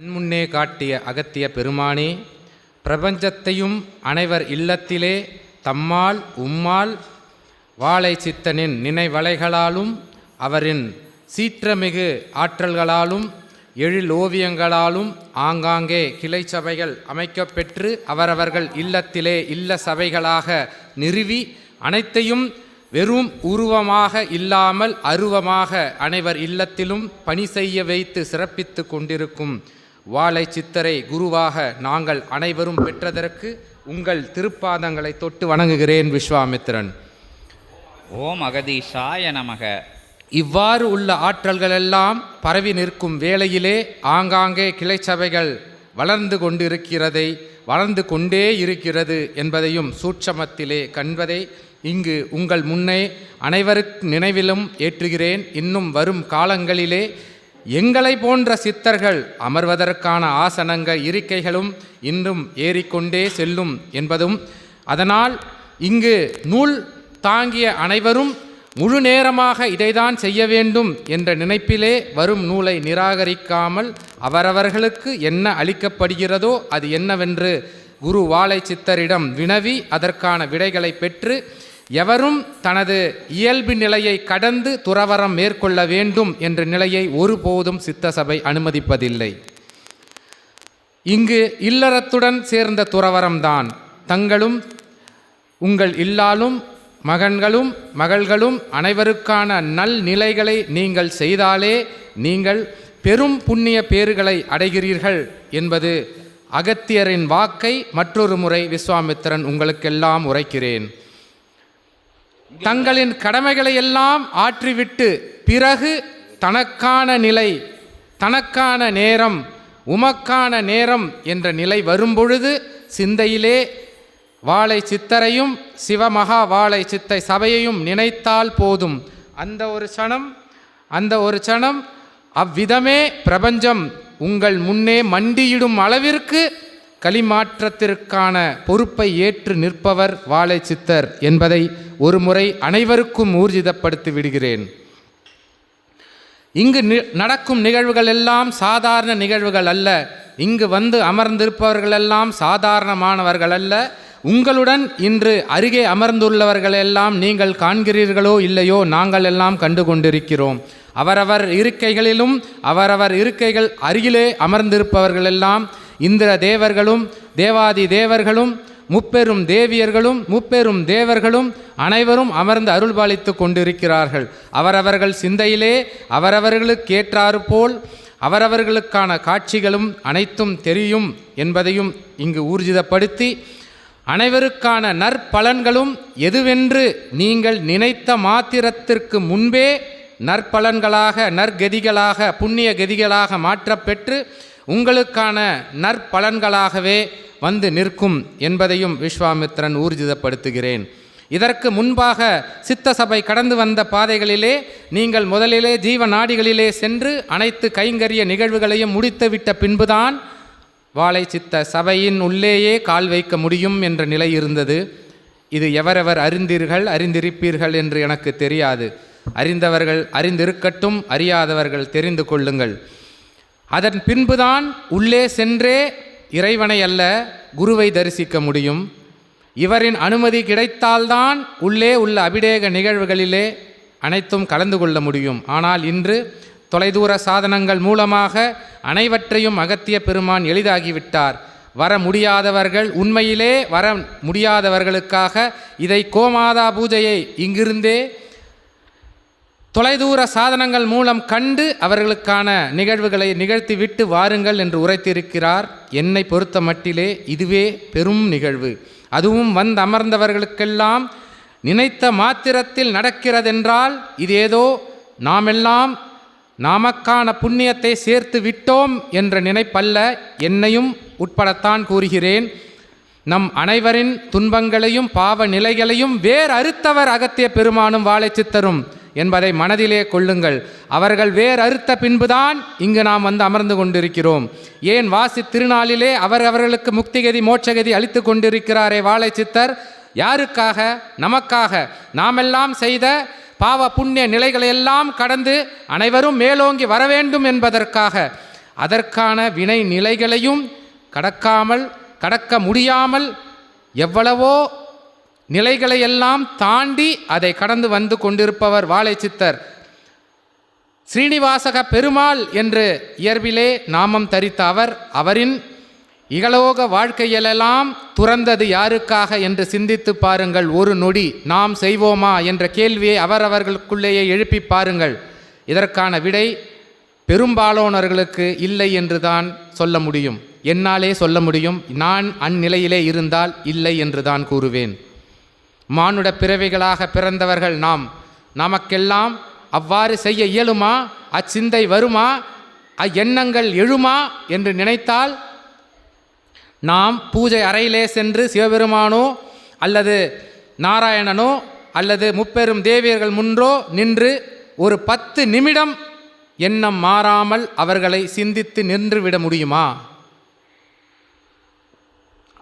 முன்னே காட்டிய அகத்திய பெருமானே பிரபஞ்சத்தையும் அனைவர் இல்லத்திலே தம்மால் உம்மால் வாழை சித்தனின் நினைவலைகளாலும் அவரின் சீற்றமிகு ஆற்றல்களாலும் எழில் ஓவியங்களாலும் ஆங்காங்கே கிளை சபைகள் அமைக்கப்பெற்று அவரவர்கள் இல்லத்திலே இல்ல சபைகளாக நிறுவி அனைத்தையும் வெறும் உருவமாக இல்லாமல் அருவமாக அனைவர் இல்லத்திலும் பணி செய்ய வைத்து சிறப்பித்து கொண்டிருக்கும் வாழை சித்தரை குருவாக நாங்கள் அனைவரும் பெற்றதற்கு உங்கள் திருப்பாதங்களை தொட்டு வணங்குகிறேன் விஸ்வாமித்திரன். ஓம் அகதீஷாய நமக. இவ்வாறு உள்ள ஆற்றல்களெல்லாம் பரவி நிற்கும் வேளையிலே ஆங்காங்கே கிளை சபைகள் வளர்ந்து கொண்டிருக்கிறதை வளர்ந்து கொண்டே இருக்கிறது என்பதையும் சூட்சமத்திலே கண்பதை இங்கு உங்கள் முன்னே அனைவருக்கு நினைவிலும் ஏற்றுகிறேன். இன்னும் வரும் காலங்களிலே எங்களை போன்ற சித்தர்கள் அமர்வதற்கான ஆசனங்கள் இருக்கைகளும் இன்றும் ஏறிக்கொண்டே செல்லும் என்பதும் அதனால் இங்கு நூல் தாங்கிய அனைவரும் முழு நேரமாக இதைதான் செய்ய வேண்டும் என்ற நினைப்பிலே வரும் நூலை நிராகரிக்காமல் அவரவர்களுக்கு என்ன அளிக்கப்படுகிறதோ அது என்னவென்று குரு வாழை சித்தரிடம் வினவி அதற்கான விடைகளை பெற்று எவரும் தனது இயல்பு நிலையை கடந்து துறவரம் மேற்கொள்ள வேண்டும் என்ற நிலையை ஒருபோதும் சித்த சபை அனுமதிப்பதில்லை. இங்கு இல்லறத்துடன் சேர்ந்த துறவரம்தான் தங்களும் உங்கள் இல்லாலும் மகன்களும் மகள்களும் அனைவருக்கான நல் நிலைகளை நீங்கள் செய்தாலே நீங்கள் பெரும் புண்ணிய பேறுகளை அடைகிறீர்கள் என்பது அகத்தியரின் வாக்கை மற்றொரு முறை விஸ்வாமித்திரன் உங்களுக்கெல்லாம் உரைக்கிறேன். தங்களின் கடமைகளை எல்லாம் ஆற்றிவிட்டு பிறகு தனக்கான நிலை தனக்கான நேரம் உமக்கான நேரம் என்ற நிலை வரும்பொழுது சிந்தையிலே வாழை சித்தரையும் சிவமகா வாழை சித்தை சபையையும் நினைத்தால் போதும். அந்த ஒரு சணம் அந்த ஒரு சணம் அவ்விதமே பிரபஞ்சம் உங்கள் முன்னே மண்டியிடும் அளவிற்கு களிமாற்றத்திற்கான பொறுப்பை ஏற்று நிற்பவர் வாழை சித்தர் என்பதை ஒரு முறை அனைவருக்கும் ஊர்ஜிதப்படுத்தி விடுகிறேன் இங்கு நி- நடக்கும் நிகழ்வுகள் எல்லாம் சாதாரண நிகழ்வுகள் அல்ல. இங்கு வந்து அமர்ந்திருப்பவர்களெல்லாம் சாதாரணமானவர்கள் அல்ல உங்களுடன் இன்று அருகே அமர்ந்துள்ளவர்கள் எல்லாம் நீங்கள் காண்கிறீர்களோ இல்லையோ நாங்கள் எல்லாம் கண்டு கொண்டிருக்கிறோம் அவரவர் இருக்கைகளிலும் அவரவர் இருக்கைகள் அருகிலே அமர்ந்திருப்பவர்கள் எல்லாம் இந்திர தேவர்களும் தேவாதி தேவர்களும் முப்பெரும் தேவியர்களும் முப்பெரும் தேவர்களும் அனைவரும் அமர்ந்து அருள்பாலித்து கொண்டிருக்கிறார்கள். அவரவர்கள் சிந்தையிலே அவரவர்களுக்கேற்றாறு போல் அவரவர்களுக்கான காட்சிகளும் அனைத்தும் தெரியும் என்பதையும் இங்கு ஊர்ஜிதப்படுத்தி அனைவருக்கான நற்பலன்களும் எதுவென்று நீங்கள் நினைத்த மாத்திரத்திற்கு முன்பே நற்பலன்களாக நற்கதிகளாக புண்ணிய கதிகளாக மாற்றப்பெற்று உங்களுக்கான நற்பலன்களாகவே வந்து நிற்கும் என்பதையும் விஸ்வாமித்திரன் ஊர்ஜிதப்படுத்துகிறேன். இதற்கு முன்பாக சித்த சபை கடந்து வந்த பாதைகளிலே நீங்கள் முதலிலே ஜீவ நாடிகளிலே சென்று அனைத்து கைங்கரிய நிகழ்வுகளையும் முடித்துவிட்ட பின்புதான் வாழை சித்த சபையின் உள்ளேயே கால் வைக்க முடியும் என்ற நிலை இருந்தது. இது எவரெவர் அறிந்தீர்கள் அறிந்திருப்பீர்கள் என்று எனக்கு தெரியாது. அறிந்தவர்கள் அறிந்திருக்கட்டும் அறியாதவர்கள் தெரிந்து கொள்ளுங்கள். அதன் பின்புதான் உள்ளே சென்றே இறைவனை அல்ல குருவை தரிசிக்க முடியும். இவரின் அனுமதி கிடைத்தால்தான் உள்ளே உள்ள அபிடேக நிகழ்வுகளிலே அனைத்தும் கலந்து கொள்ள முடியும். ஆனால் இன்று தொலைதூர சாதனங்கள் மூலமாக அனைவற்றையும் அகத்திய பெருமான் எளிதாகிவிட்டார். வர முடியாதவர்கள் உண்மையிலே வர முடியாதவர்களுக்காக இதை கோமாதா பூஜையை இங்கிருந்தே தொலைதூர சாதனங்கள் மூலம் கண்டு அவர்களுக்கான நிகழ்வுகளை நிகழ்த்திவிட்டு வாருங்கள் என்று உரைத்திருக்கிறார். என்னை பொறுத்த மட்டிலே இதுவே பெரும் நிகழ்வு. அதுவும் வந்து அமர்ந்தவர்களுக்கெல்லாம் நினைத்த மாத்திரத்தில் நடக்கிறதென்றால் இது ஏதோ நாமெல்லாம் நாமக்கான புண்ணியத்தை சேர்த்து விட்டோம் என்ற நினைப்பல்ல. என்னையும் உட்படத்தான் கூறுகிறேன். நம் அனைவரின் துன்பங்களையும் பாவ நிலைகளையும் வேர் அறுத்தவர் அகத்திய பெருமானும் வாழைச்சித்தரும். என்பதை மனதிலே கொள்ளுங்கள். அவர்கள் வேர் அறுத்த பின்புதான் இங்கு நாம் வந்து அமர்ந்து கொண்டிருக்கிறோம். ஏன் வாசி திருநாளிலே அவர் அவர்களுக்கு முக்திகதி மோட்சகதி அளித்து கொண்டிருக்கிறாரே வாழைச்சித்தர் யாருக்காக? நமக்காக. நாமெல்லாம் செய்த பாவ புண்ணிய நிலைகளை எல்லாம் கடந்து அனைவரும் மேலோங்கி வர வேண்டும் என்பதற்காக. அதற்கான வினை நிலைகளையும் கடக்காமல் கடக்க முடியாமல் எவ்வளவோ நிலைகளை எல்லாம் தாண்டி அதை கடந்து வந்து கொண்டிருப்பவர் வாழைச்சித்தர். ஸ்ரீனிவாசக பெருமாள் என்று இயற்பிலே நாமம் தரித்த அவர் அவரின் இகலோக வாழ்க்கையிலெல்லாம் துறந்தது யாருக்காக என்று சிந்தித்து பாருங்கள். ஒரு நொடி நாம் செய்வோமா என்ற கேள்வியை அவரவர்களுக்குள்ளேயே எழுப்பி பாருங்கள். இதற்கான விடை பெரும்பாலானவர்களுக்கு இல்லை என்றுதான் சொல்ல முடியும். என்னாலே சொல்ல முடியும். நான் அந்நிலையிலே இருந்தால் இல்லை என்றுதான் கூறுவேன். மானுட பிறவிகளாக பிறந்தவர்கள் நாம். நமக்கெல்லாம் அவ்வாறு செய்ய இயலுமா? அச்சிந்தை வருமா? அவ்வெண்ணங்கள் எழுமா? என்று நினைத்தால் நாம் பூஜை அறையிலே சென்று சிவபெருமானோ அல்லது நாராயணனோ அல்லது முப்பெரும் தேவியர்கள் முன்றோ நின்று ஒரு பத்து நிமிடம் எண்ணம் மாறாமல் அவர்களை சிந்தித்து நின்றுவிட முடியுமா?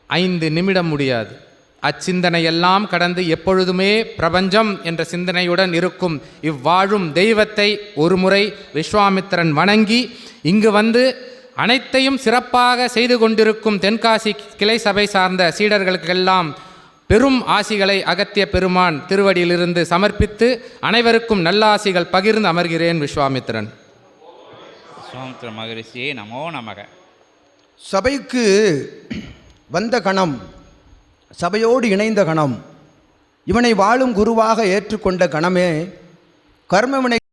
ஐந்து நிமிடம் முடியாது. அச்சிந்தனையெல்லாம் கடந்து எப்பொழுதுமே பிரபஞ்சம் என்ற சிந்தனையுடன் இருக்கும் இவ்வாழும் தெய்வத்தை ஒருமுறை விஸ்வாமித்திரன் வணங்கி இங்கு வந்து அனைத்தையும் சிறப்பாக செய்து கொண்டிருக்கும் தென்காசி கிளை சபை சார்ந்த சீடர்களுக்கெல்லாம் பெரும் ஆசிகளை அகத்திய பெருமான் திருவடியிலிருந்து சமர்ப்பித்து அனைவருக்கும் நல்லாசிகள் பகிர்ந்து அமர்கிறேன் விஸ்வாமித்திரன். விஸ்வாமித்திர மகரிஷியே நமோ நமக. சபைக்கு வந்த கணம் சபையோடு இணைந்த கணம். இவனை வாழும் குருவாக ஏற்றுக்கொண்ட கணமே கர்மவினை